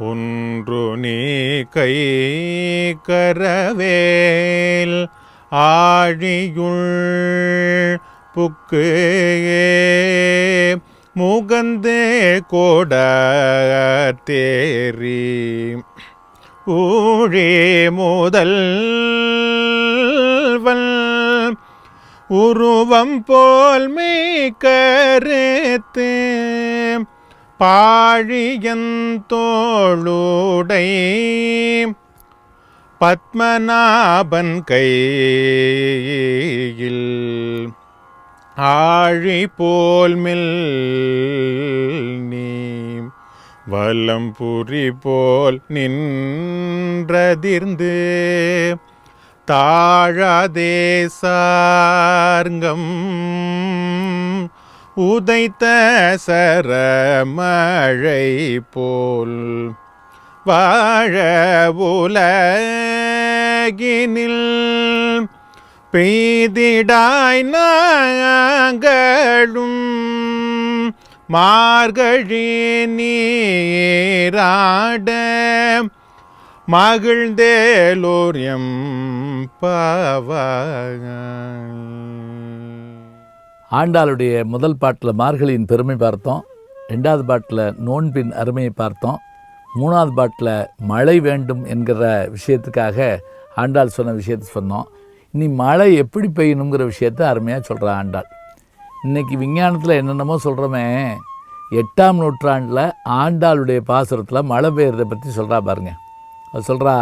ஒன்று நீ கை கரவேல் ஆழியுள் புக்கு முகந்தே கோட தேரி ஊழே முதல் உருவம் போல் மே கருத்தே பாழியந்தோளுடை பத்மநாபன் கையில் ஆழி போல் மில் நீ வலம்புரி போல் நின்றதிர்ந்து தாழாதே சார்கம் உதைத்த சரமழை போல் வாழ உலகினில் பெய்திடாய் நாங்களும் மார்கழி நீராட மகிழ்ந்தேலோரியம் பாவாக ஆண்டாளுடைய முதல் பாட்டில் மார்கழியின் பெருமை பார்த்தோம். ரெண்டாவது பாட்டில் நோன்பின் அருமையை பார்த்தோம். மூணாவது பாட்டில் மழை வேண்டும் என்கிற விஷயத்துக்காக ஆண்டாள் சொன்ன விஷயத்தை சொன்னோம். இனி மழை எப்படி பெய்யணுங்கிற விஷயத்தை அருமையாக சொல்கிறா ஆண்டாள். இன்றைக்கி விஞ்ஞானத்தில் என்னென்னமோ சொல்கிறோமே எட்டாம் நூற்றாண்டில் ஆண்டாளுடைய பாசுரத்தில் மழை பெய்யறதை பற்றி சொல்கிறா பாருங்க. அது சொல்கிறா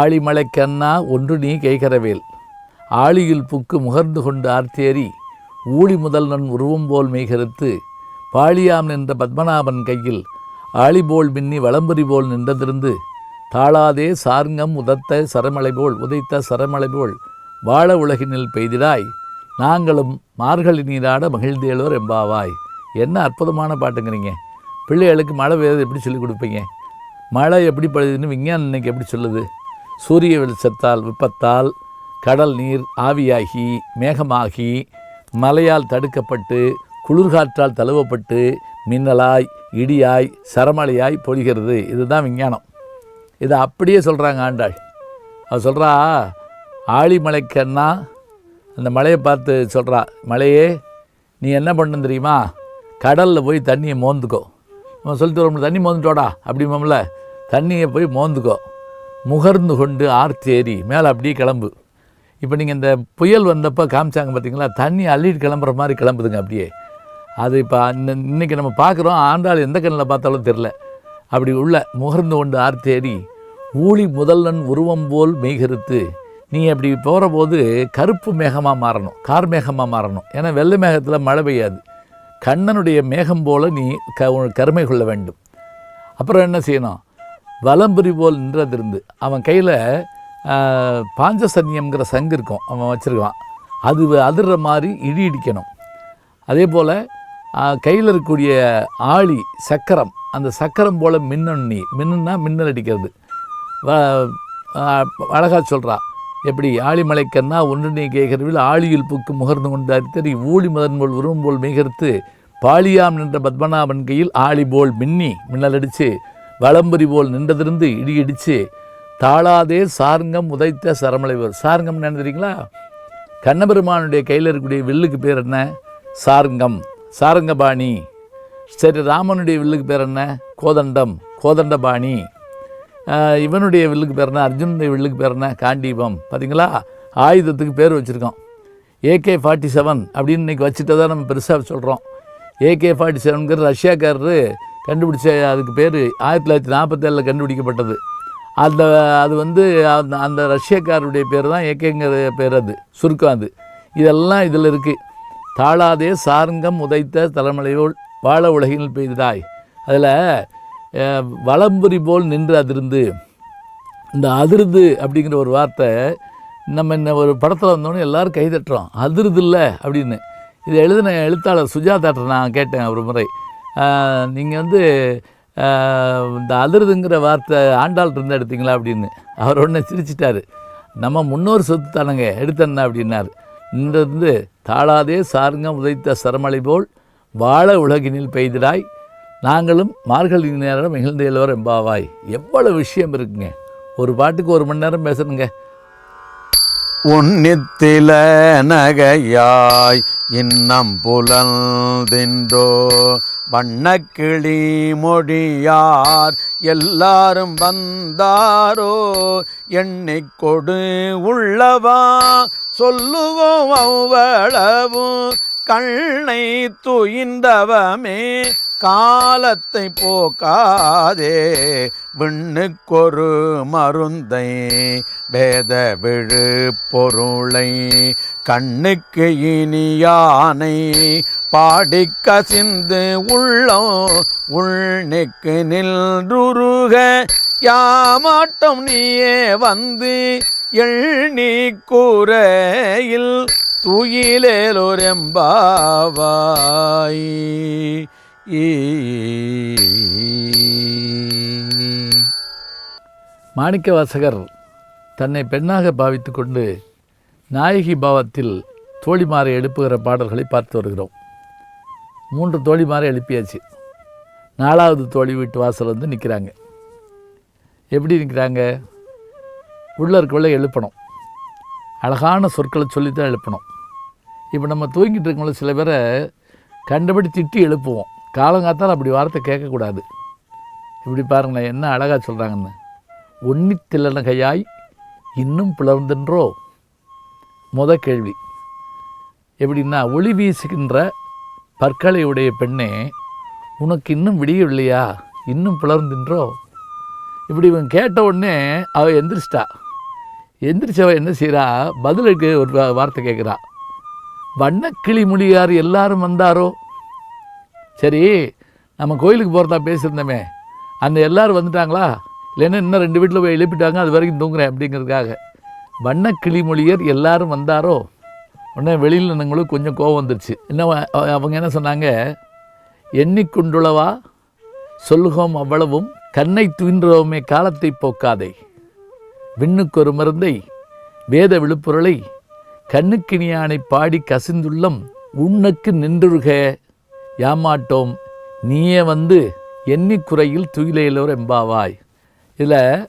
ஆழிமலைக்கண்ணா ஒன்று நீ கைகரவேல். ஆழியில் புக்கு முகர்ந்து கொண்டு ஆர்த்தேரி ஊழி முதல்வன் உருவம் போல் மெய்கருத்து பாழியாம் நின்ற பத்மநாபன் கையில் ஆழிபோல் மின்னி வளம்புரி போல் நின்றதிருந்து தாளாதே சார்ங்கம் உதத்த சரமலை போல் உதைத்த சரமலை போல் வாழ உலகினில் பெய்திடாய். நாங்களும் மார்கழி நீராட மகிழ்ந்தேளோர் எம்பாவாய். என்ன அற்புதமான பாட்டுங்கிறீங்க. பிள்ளைகளுக்கு மழை பெய்யுறது எப்படி சொல்லிக் கொடுப்பீங்க? மழை எப்படி பழுதுன்னு விஞ்ஞானம் இன்னைக்கு எப்படி சொல்லுது? சூரிய வெளிச்சத்தால் வெப்பத்தால் கடல் நீர் ஆவியாகி மேகமாகி மலையால் தடுக்கப்பட்டு குளிர்காற்றால் தழுவப்பட்டு மின்னலாய் இடியாய் சரமலையாய் பொழிகிறது. இதுதான் விஞ்ஞானம். இதை அப்படியே சொல்கிறாங்க ஆண்டாள். அவள் சொல்கிறா ஆழிமலைக்கண்ணா அந்த மலையை பார்த்து சொல்கிறா மலையே நீ என்ன பண்ணு தெரியுமா? கடலில் போய் தண்ணியை மோந்துக்கோ. நம்ம சொல்லிட்டு வரோம்ல தண்ணி மோந்துட்டோடா அப்படிமோம்ல தண்ணியை போய் மோந்துக்கோ. முகர்ந்து கொண்டு ஆர்த்தேரி மேலே அப்படியே கிளம்பு. இப்போ நீங்கள் இந்த புயல் வந்தப்போ காமிச்சாங்க பார்த்தீங்களா? தண்ணி அள்ளிட்டு கிளம்புற மாதிரி கிளம்புதுங்க அப்படியே. அது இப்போ இந்த இன்றைக்கி நம்ம பார்க்குறோம் ஆண்டாள் எந்த கண்ணில் பார்த்தாலும் தெரில. அப்படி உள்ள முகர்ந்து கொண்டு ஆர்த்தேடி ஊழி முதல்வன் உருவம் போல் மெய்கருத்து நீ அப்படி போகிற போது கருப்பு மேகமாக மாறணும் கார் மேகமாக மாறணும். ஏன்னா வெள்ளை மேகத்தில் மழை பெய்யாது. கண்ணனுடைய மேகம் போல் நீ க கருமை கொள்ள வேண்டும். அப்புறம் என்ன செய்யணும்? வலம்புரி போல் நின்றதிருந்து அவன் கையில் பாஞ்சசன்யம்ங்கிற சங்கு இருக்கும். அவன் வச்சுருக்கான். அது அதிர்ற மாதிரி இடி இடிக்கணும். அதே போல் கையில் இருக்கக்கூடிய ஆழி சக்கரம் அந்த சக்கரம் போல் மின்னணி மின்னுன்னா மின்னல் அடிக்கிறது. அழகாக சொல்கிறா எப்படி ஆழிமலைக்கண்ணா ஒன்றினை நீ கேட்கிறவில் ஆழியில் புக்கு முகர்ந்து கொண்டு அரித்தறி ஊழி முதன் போல் உருவம் போல் மிகர்த்து பாலியாம் நின்ற பத்மநாபன் கையில் ஆழி போல் மின்னி மின்னல் அடித்து வளம்புரி போல் நின்றதிருந்து இடி இடித்து தாளாதே சார்ங்கம் உதைத்த சரமலைவர். சார்ங்கம் நினைக்கிறீங்களா தெரியுங்களா? கண்ணபெருமானுடைய கையில் இருக்கக்கூடிய வில்லுக்கு பேர் என்ன? சார்ங்கம். சாரங்கபாணி. சரி ராமனுடைய வில்லுக்கு பேர் என்ன? கோதண்டம். கோதண்டபாணி. இவனுடைய வில்லுக்கு பேர் என்ன? அர்ஜுனுடைய வில்லுக்கு பேர் என்ன? காண்டீபம். பார்த்தீங்களா ஆயுதத்துக்கு பேர் வச்சுருக்கோம். ஏகே ஃபார்ட்டி செவன் அப்படின்னு இன்றைக்கி வச்சுட்டு தான் நம்ம பெருசாக சொல்கிறோம் ஏகே ஃபார்ட்டி செவனுங்கிற ரஷ்யாக்காரரு கண்டுபிடிச்ச அதுக்கு பேர் ஆயிரத்தி தொள்ளாயிரத்தி நாற்பத்தேழில் கண்டுபிடிக்கப்பட்டது. அந்த அது வந்து அந்த அந்த ரஷ்யக்காரருடைய பேர் தான் ஏகேங்கிற பேர் அது சுருக்கம் அது இதெல்லாம் இதில் இருக்குது தாளாதே சாரங்கம் உதைத்த தலைமலையோள் வாழ உலகில் பெய்ததாய். அதில் வளம்புரி போல் நின்று அதிர்ந்து. இந்த அதிருது அப்படிங்கிற ஒரு வார்த்தை நம்ம என்ன ஒரு படத்தில் வந்தோடனே எல்லாரும் கை தட்டுறோம். அதிருது இல்லை அப்படின்னு. இதை எழுதின எழுத்தாளர் சுஜாதாட்ட நான் கேட்டேன் ஒரு முறை. நீங்கள் வந்து இந்த அதிருதுங்கிற வார்த்தை ஆண்டாள் இருந்தால் எடுத்தீங்களா அப்படின்னு. அவர் உடனே சிரிச்சிட்டாரு. நம்ம முன்னோர் சொத்து தானங்க எடுத்தண்ணா அப்படின்னார். இருந்து தாளாதே சாருங்க உதைத்த சரமலை போல் வாழ உலகினில் பெய்திடாய். நாங்களும் மார்கழி நேரம் மிகுந்த இளவர் எம்பாவாய் எவ்வளோ விஷயம் இருக்குங்க. ஒரு பாட்டுக்கு ஒரு மணி நேரம் பேசணுங்க. உன்னித்தில நகையாய் இன்னம் புலந்தின்றோ வண்ணக்கிளி மொழியார் எல்லாரும் வந்தாரோ. எண்ணிக்கொடு உள்ளவா. சொல்லுவோம் அவ்வளவும். கண்ணை துயின்றவமே காலத்தை போக்காதே விண்ணுக்கொரு மருந்தை வேத விழு பொருளை கண்ணுக்கு இனியானை பாடிக்க சிந்து உள்ளோ உள்நெக்கு நின்றுருக யாமாட்டம் நீயே வந்து எண்ணி கூரையில் துயிலேலோரெம்பாவாய் மாணிக்க வாசகர் தன்னை பெண்ணாக பாவித்து கொண்டு நாயகி பாவத்தில் தோழிமாரை எழுப்புகிற பாடல்களை பார்த்து வருகிறோம். மூன்று தோழிமாரை எழுப்பியாச்சு. நாலாவது தோழி வீட்டு வாசல் வந்து நிற்கிறாங்க எப்படி நிற்கிறாங்க உள்ளே இருக்கவளை எழுப்பணும். அழகான சொற்களை சொல்லி தான் எழுப்பணும். இப்போ நம்ம தூங்கிட்டு இருக்கவங்கள சில பேரை கண்டபடி திட்டி எழுப்புவோம். காலங்காத்தால் அப்படி வார்த்தை கேட்கக்கூடாது. இப்படி பாருங்களேன் என்ன அழகாக சொல்கிறாங்கன்னு உன்னித்தில்லன கையாய் இன்னும் பிளர்ந்தென்றோ? முத கேள்வி. எப்படின்னா ஒளி வீசுகின்ற பற்களை உடைய பெண்ணே உனக்கு இன்னும் விடியவில்லையா? இன்னும் பிளர்ந்தின்றோ? இப்படி இவன் கேட்ட உடனே அவள் எந்திரிச்சிட்டா. எந்திரிச்சவ என்ன செய்கிறா பதிலுக்கு ஒரு வார்த்தை கேட்குறா வண்ணக்கிளி மொழியார் எல்லாரும் வந்தாரோ? சரி நம்ம கோயிலுக்கு போகிறதா பேசியிருந்தோமே அந்த எல்லாரும் வந்துட்டாங்களா? இல்லைன்னா இன்னும் ரெண்டு வீட்டில் போய் எழுப்பிட்டாங்க அது வரைக்கும் தூங்குறேன் அப்படிங்கிறதுக்காக. வண்ண கிளிமொழியர் எல்லாரும் வந்தாரோ? உடனே வெளியில் நின்னவங்களுக்கு கொஞ்சம் கோவம் வந்துருச்சு. என்ன அவங்க என்ன சொன்னாங்க? எண்ணிக்கொண்டுளவா சொல்லுகோம் அவ்வளவும் கண்ணை துயின்றோமே காலத்தை போக்காதே. விண்ணுக்கு ஒரு மருந்தை வேத விழுப்புரளை கண்ணுக்கினியானை பாடி கசிந்துள்ளம் உன்னுக்கு நின்றுருக. ஏமாட்டோம். நீயே வந்து எண்ணிக்குறையில் துயிலையிலோர் எம்பாவாய் இதில்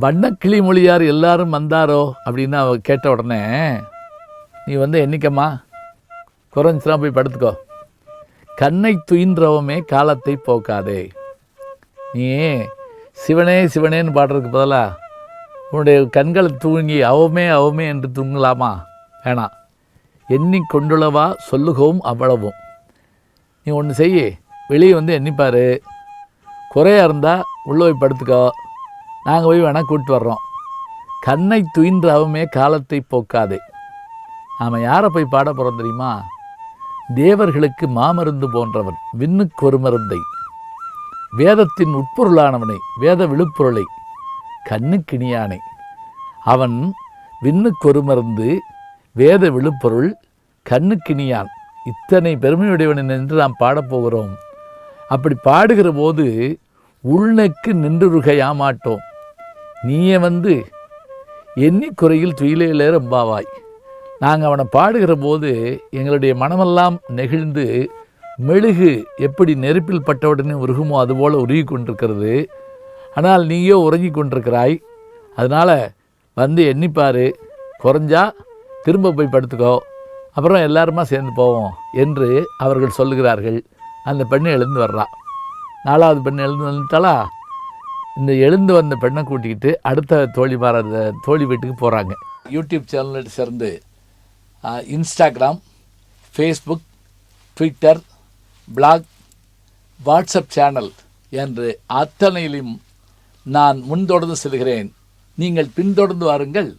வண்ணக்கிளி மொழியார் எல்லாரும் வந்தாரோ அப்படின்னு அவ கேட்ட உடனே நீ வந்து எண்ணிக்கம்மா. குறைஞ்சினா போய் படுத்துக்கோ. கண்ணை துயின்றவமே காலத்தை போக்காதே. நீ சிவனே சிவனேன்னு பாடுறதுக்கு பதிலாக உன்னுடைய கண்களை தூங்கி அவமே அவமே என்று தூங்கலாமா? வேணாம். எண்ணி கொண்டுள்ளவா சொல்லுகவும் அவ்வளவும். நீ ஒன்று செய்ய. வெளியே வந்து எண்ணிப்பார் குறையாக இருந்தால் உள்ளே போய் படுத்துக்கோ. நாங்கள் போய் வேணால் கூப்பிட்டு வர்றோம். கண்ணை துயின்ற அவமே காலத்தை போக்காதே. நாம் யாரை போய் பாட போகிறோம் தெரியுமா? தேவர்களுக்கு மாமருந்து போன்றவன் விண்ணுக்கு ஒரு மருந்தை. வேதத்தின் உட்பொருளானவனை வேத விழுப்பொருளை. கண்ணுக்கிணியானை அவன் விண்ணுக்கொரு மருந்து வேத விழுப்பொருள் கண்ணுக்கிணியான் இத்தனை பெருமையுடையவன் நின்று நாம் பாடப்போகிறோம் அப்படி பாடுகிற போது உள்நக்கு நின்றுருக மாட்டோம் நீயே வந்து எண்ணி குறையில் துயிலையிலே ரொம்பாவாய் நாங்கள் அவனை பாடுகிற போது எங்களுடைய மனமெல்லாம் நெகிழ்ந்து மெழுகு எப்படி நெருப்பில் பட்டவுடனே உருகுமோ அதுபோல் உருகி கொண்டிருக்கிறது. ஆனால் நீயோ உறங்கி கொண்டிருக்கிறாய். அதனால் வந்து எண்ணிப்பார் குறைஞ்சா திரும்ப போய் படுத்துக்கோ. அப்புறம் எல்லாருமா சேர்ந்து போவோம் என்று அவர்கள் சொல்லுகிறார்கள். அந்த பெண்ணு எழுந்து வர்றா. நாலாவது பெண் எழுந்து வந்துட்டாளா? இந்த எழுந்து வந்த பெண்ணை கூட்டிக்கிட்டு அடுத்த தோழி மாற தோழி வீட்டுக்கு போகிறாங்க யூடியூப் சேனல் சேர்ந்து Instagram Facebook Twitter blog WhatsApp channel என்று அத்தனையிலும் நான் முன்தொடர்ந்து செல்கிறேன். நீங்கள் பின்தொடர்ந்து வாருங்கள்.